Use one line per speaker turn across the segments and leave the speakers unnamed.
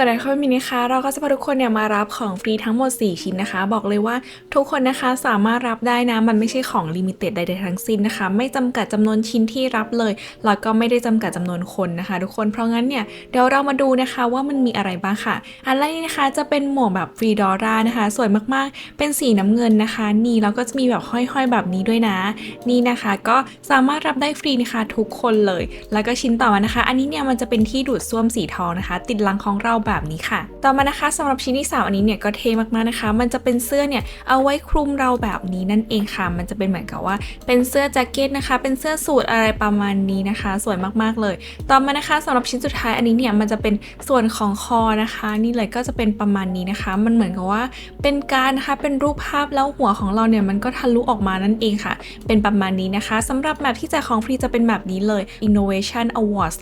สวัสดีค่ะมินิคะเราก็จะพาทุกคนเนี่ยมารับของฟรีทั้งหมด 4 ชิ้นนะคะ บอกเลยว่าทุกคนนะคะสามารถรับได้นะ มันไม่ใช่ของลิมิเต็ดใดๆทั้งสิ้นนะคะ ไม่จำกัดจำนวนชิ้นที่รับเลย แล้วก็ไม่ได้จำกัดจำนวนคนนะคะ ทุกคนเพราะงั้นเนี่ยเดี๋ยวเรามาดูนะคะว่ามันมีอะไรบ้างค่ะ อันแรกนี่นะคะจะเป็นหมวกแบบฟรีดอร่านะคะ สวยมากๆ เป็นสีน้ำเงินนะคะ นี่แล้วก็จะมีแบบห้อยๆแบบนี้ด้วยนะ นี่นะคะก็สามารถรับได้ฟรีนะคะทุกคนเลย แล้วก็ชิ้นต่อมานะคะ อันนี้เนี่ยมันจะเป็นที่ดูดซ่วมสีทองนะคะ ติดหลังของเราแบบนี้ค่ะ ต่อมานะคะสำหรับชิ้นที่สามอันนี้เนี่ยก็เท่มากๆนะคะ มันจะเป็นเสื้อเนี่ยเอาไว้คลุมเราแบบนี้นั่นเองค่ะ มันจะเป็นเหมือนกับว่าเป็นเสื้อแจ็คเก็ตนะคะ เป็นเสื้อสูทอะไรประมาณนี้นะคะ สวยมากๆเลย ต่อมานะคะสำหรับชิ้นสุดท้ายอันนี้เนี่ยมันจะเป็นส่วนของคอนะคะ นี่เลยก็จะเป็นประมาณนี้นะคะ มันเหมือนกับว่าเป็นการนะคะเป็นรูปภาพแล้วหัวของเราเนี่ยมันก็ทะลุออกมานั่นเองค่ะ เป็นประมาณนี้นะคะสำหรับแบบที่แจกของฟรีจะเป็นแบบนี้เลย Innovation Award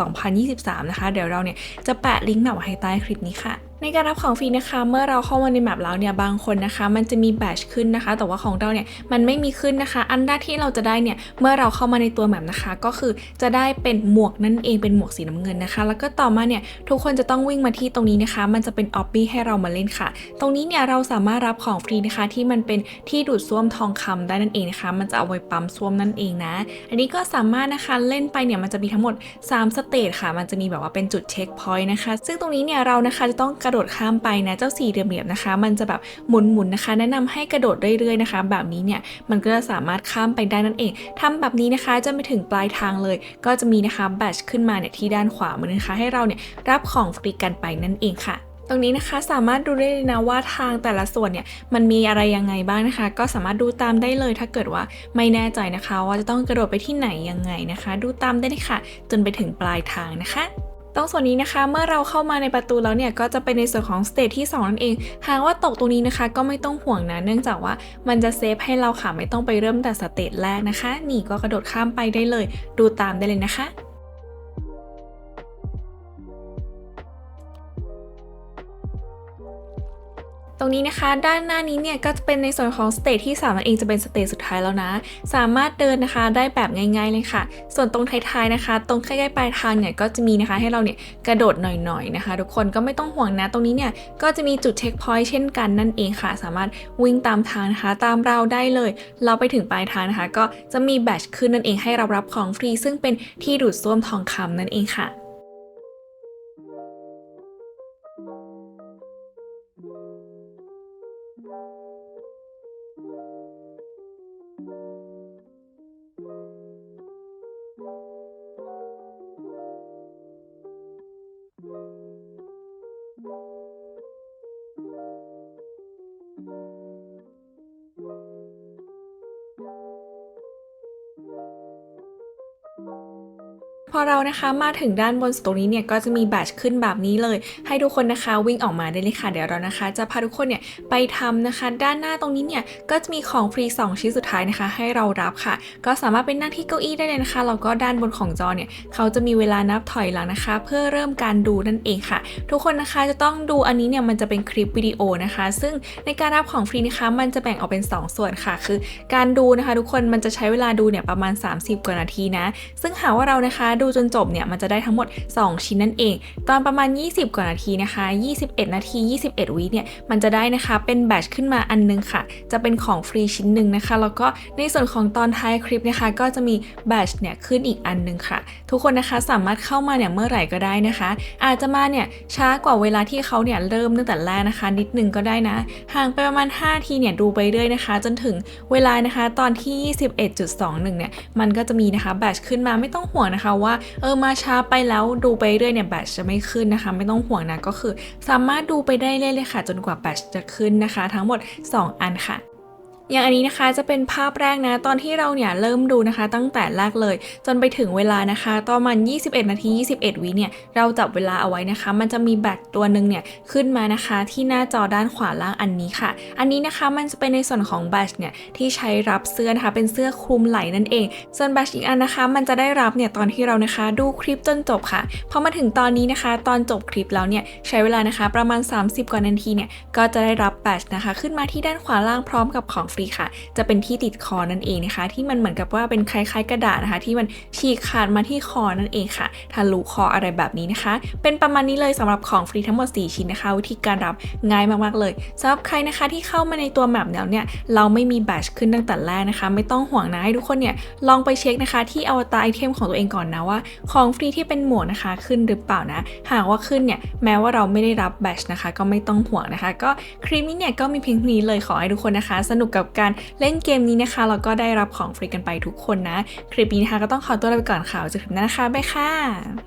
2023 นะคะ เดี๋ยวเราเนี่ยจะแปะลิงก์แบบไว้ให้ใต้คลิปนี้ค่ะ ในการรับของฟรีนะคะ เมื่อเราเข้ามาในแมปแล้วเนี่ยบางคนนะคะ มันจะมีแบชขึ้นนะคะ แต่ว่าของเราเนี่ยมันไม่มีขึ้นนะคะ อันแรกที่เราจะได้เนี่ยเมื่อเราเข้ามาในตัวแมปนะคะ ก็คือจะได้เป็นหมวกนั่นเองเป็นหมวกสีน้ำเงินนะคะ แล้วก็ต่อมาเนี่ยทุกคนจะต้องวิ่งมาที่ตรงนี้นะคะ มันจะเป็นออบบี้ให้เรามาเล่นค่ะ ตรงนี้เนี่ยเราสามารถรับของฟรีนะคะ ที่มันเป็นที่ดูดซ่วมทองคำได้นั่นเองนะคะ มันจะเอาไว้ปั๊มซ่วมนั่นเองนะ อันนี้ก็สามารถนะคะเล่นไปเนี่ยมันจะมีทั้งหมด3สเตจค่ะ มันจะมีแบบว่าเป็นจุดเช็คพอยต์นะคะ ซึ่งตรงนี้เนี่ยเรานะคะจะต้องกระโดดข้ามไปนะเจ้าสี่เหลี่ยมๆนะคะ มันจะแบบหมุนๆนะคะ แนะนำให้กระโดดเรื่อยๆนะคะ แบบนี้เนี่ยมันก็จะสามารถข้ามไปได้นั่นเองทำแบบนี้นะคะจะไปถึงปลายทางเลย ก็จะมีนะคะแบชขึ้นมาเนี่ยที่ด้านขวามือนะคะ ให้เราเนี่ยรับของฟรีกันไปนั่นเองค่ะตรงนี้นะคะสามารถดูได้เลยนะว่าทางแต่ละส่วนเนี่ยมันมีอะไรยังไงบ้างนะคะ ก็สามารถดูตามได้เลยถ้าเกิดว่าไม่แน่ใจนะคะ ว่าจะต้องกระโดดไปที่ไหนยังไงนะคะ ดูตามได้เลยค่ะ จนไปถึงปลายทางนะคะ ตรงส่วนนี้นะคะ เมื่อเราเข้ามาในประตูแล้วเนี่ยก็จะเป็นในส่วนของสเตจที่2นั่นเอง หากว่าตกตรงนี้นะคะก็ไม่ต้องห่วงนะ เนื่องจากว่ามันจะเซฟให้เราค่ะไม่ต้องไปเริ่มแต่สเตจแรกนะคะ นี่ก็กระโดดข้ามไปได้เลย ดูตามได้เลยนะคะ ตรงนี้นะคะด้านหน้านี้เนี่ยก็จะเป็นในส่วนของสเตจที่3นั่นเองจะเป็นสเตจสุดท้ายแล้วนะ สามารถเดินนะคะได้แบบง่ายๆเลยค่ะ ส่วนตรงท้ายๆนะคะ ตรงใกล้ๆปลายทางเนี่ยก็จะมีนะคะให้เราเนี่ยกระโดดหน่อยๆนะคะ ทุกคนก็ไม่ต้องห่วงนะ ตรงนี้เนี่ยก็จะมีจุดเช็คพอยต์เช่นกันนั่นเองค่ะ สามารถวิ่งตามทางนะคะ ตามเราได้เลย เราไปถึงปลายทางนะคะ ก็จะมีแบตขึ้นนั่นเองให้เรารับของฟรี ซึ่งเป็นที่ดูดซ่วมทองคำนั่นเองค่ะ อเรานะคะมาถึงด้านบนสุดตรงนี้เนี่ยก็จะมีแบตขึ้นแบบนี้เลย ให้ทุกคนนะคะวิ่งออกมาได้เลยค่ะเดี๋ยวเรานะคะ จะพาทุกคนเนี่ยไปทำนะคะ ด้านหน้าตรงนี้เนี่ยก็จะมีของฟรี 2 ชิ้นสุดท้ายนะคะ ให้เรารับค่ะ ก็สามารถเป็นนั่งที่เก้าอี้ได้เลยนะคะแล้วก็ด้านบนของจอเนี่ยเขาจะมีเวลานับถอยหลังนะคะ เพื่อเริ่มการดูนั่นเองค่ะ ทุกคนนะคะจะต้องดูอันนี้เนี่ยมันจะเป็นคลิปวิดีโอนะคะ ซึ่งในการรับของฟรีนะคะ มันจะแบ่งออกเป็น 2 ส่วนค่ะ คือ การดูนะคะ ทุกคนมันจะใช้เวลาดูเนี่ยประมาณ 30 กว่านาทีนะ ซึ่งหากว่าเรานะคะดูจนจบเนี่ยมันจะได้ทั้งหมด 2 ชิ้นนั่นเอง ตอนประมาณ 20 กว่านาทีนะคะ 21 นาที 21 วิเนี่ยมันจะได้นะคะเป็นแบตขึ้นมาอันนึงค่ะ จะเป็นของฟรีชิ้นหนึ่งนะคะ แล้วก็ในส่วนของตอนท้ายคลิปนะคะ ก็จะมีแบตเนี่ยขึ้นอีกอันนึงค่ะ ทุกคนนะคะสามารถเข้ามาเนี่ยเมื่อไหร่ก็ได้นะคะ อาจจะมาเนี่ยช้ากว่าเวลาที่เขาเนี่ยเริ่มตั้งแต่แรกนะคะ นิดนึงก็ได้นะห่างไปประมาณ 5 ทีเนี่ยดูไปเรื่อยนะคะ จนถึงเวลานะคะตอนที่ 21.21 เนี่ยมันก็จะมีนะคะแบตขึ้นมาไม่ต้องห่วงนะคะว่าเออมาช้าไปแล้วดูไปเรื่อยเนี่ยแบตจะไม่ขึ้นนะคะ ไม่ต้องห่วงนะก็คือ สามารถดูไปได้เรื่อยเลยค่ะ จนกว่าแบตจะขึ้นนะคะ ทั้งหมด 2 อันค่ะ อย่างอันนี้นะคะจะเป็นภาพแรกนะ ตอนที่เราเนี่ยเริ่มดูนะคะ ตั้งแต่แรกเลย จนไปถึงเวลานะคะตอนมัน 21 นาที 21 วิเนี่ยเราจับเวลาเอาไว้นะคะ มันจะมีแบตตัวหนึ่งเนี่ยขึ้นมานะคะที่หน้าจอด้านขวาล่างอันนี้ค่ะ อันนี้นะคะมันจะเป็นในส่วนของแบตเนี่ยที่ใช้รับเสื้อนะคะเป็นเสื้อคลุมไหล่นั่นเอง ส่วนแบตอีกอันนะคะ มันจะได้รับเนี่ยตอนที่เรานะคะดูคลิปจนจบค่ะพอมาถึงตอนนี้นะคะ ตอนจบคลิปแล้วเนี่ยใช้เวลานะคะประมาณ 30 กว่านาทีเนี่ยก็จะได้รับแบตนะคะ ขึ้นมาที่ด้านขวาล่างพร้อมกับของฟรีค่ะ จะเป็นที่ติดคอนั่นเองนะคะ ที่มันเหมือนกับว่าเป็นคล้ายๆกระดาษนะคะ ที่มันฉีกขาดมาที่คอนั่นเองค่ะทะลุคออะไรแบบนี้นะคะ เป็นประมาณนี้เลยสำหรับของฟรีทั้งหมด 4 ชิ้นนะคะ วิธีการรับง่ายมากๆเลยสำหรับใครนะคะที่เข้ามาในตัวแมปแล้วเนี่ยเราไม่มีแบชขึ้นตั้งแต่แรกนะคะ ไม่ต้องห่วงนะให้ทุกคนเนี่ยลองไปเช็คนะคะที่อวตารไอเทมของตัวเองก่อนนะว่า ของฟรีที่เป็นหมวกนะคะขึ้นหรือเปล่านะ หากว่าขึ้นเนี่ยแม้ว่าเราไม่ได้รับแบชนะคะ ก็ไม่ต้องห่วงนะคะ ก็คลิปนี้เนี่ยก็มีเพียงเท่านี้เลยขอให้ทุกคนนะคะ สนุกกับการเล่นเกมนี้นะคะแล้วก็ได้รับของฟรีกันไปทุกคนนะ คลิปนี้นะคะก็ต้องขอตัวลาไปก่อนค่ะเจอกันคลิปหน้านะคะบ๊ายค่ะ